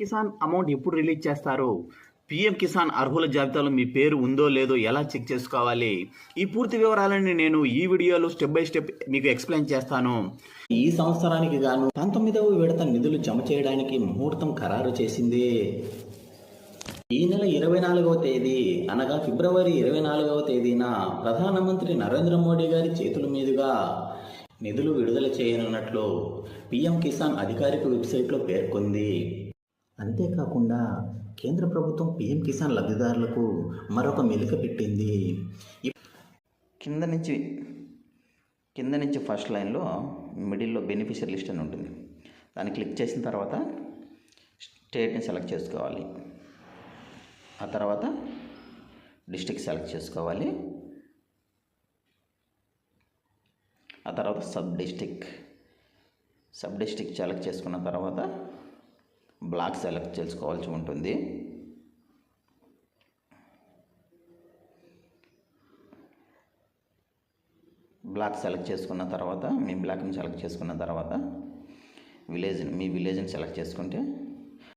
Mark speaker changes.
Speaker 1: Kisan amount ఎప్పుడు release చేస్తారు? PM Kisan అర్హుల జాబితాలో మీ పేరు ఉందో లేదో ఎలా చెక్ చేసుకోవాలి? ఈ పూర్తి వివరాలని నేను ఈ వీడియోలో స్టెప్ బై స్టెప్ మీకు ఎక్స్ప్లెయిన్ చేస్తాను.
Speaker 2: ఈ సంవత్సరానికి గాను పంతొమ్మిదవ విడత నిధులు జమ చేయడానికి ముహూర్తం ఖరారు చేసింది. ఈ నెల ఇరవై నాలుగవ తేదీ అనగా ఫిబ్రవరి ఇరవై నాలుగవ తేదీన ప్రధానమంత్రి నరేంద్ర మోడీ గారి చేతుల మీదుగా నిధులు విడుదల చేయనున్నట్లు పిఎం కిసాన్ అధికారిక వెబ్సైట్లో పేర్కొంది. అంతేకాకుండా కేంద్ర ప్రభుత్వం పిఎం కిసాన్ లబ్ధిదారులకు మరొక మెలిక పెట్టింది.
Speaker 3: కింద నుంచి కింద నుంచి ఫస్ట్ లైన్లో మిడిల్లో బెనిఫిషియర్ లిస్ట్ అని ఉంటుంది. దాన్ని క్లిక్ చేసిన తర్వాత స్టేట్ని సెలెక్ట్ చేసుకోవాలి. ఆ తర్వాత డిస్టిక్ సెలెక్ట్ చేసుకోవాలి. ఆ తర్వాత sub district. Sub district select చేసుకున్న తర్వాత బ్లాక్ సెలెక్ట్ చేసుకోవాల్సి ఉంటుంది. బ్లాక్ సెలెక్ట్ చేసుకున్న తర్వాత మీ బ్లాక్ని సెలెక్ట్ చేసుకున్న తర్వాత విలేజ్ మీ విలేజ్ని సెలెక్ట్ చేసుకుంటే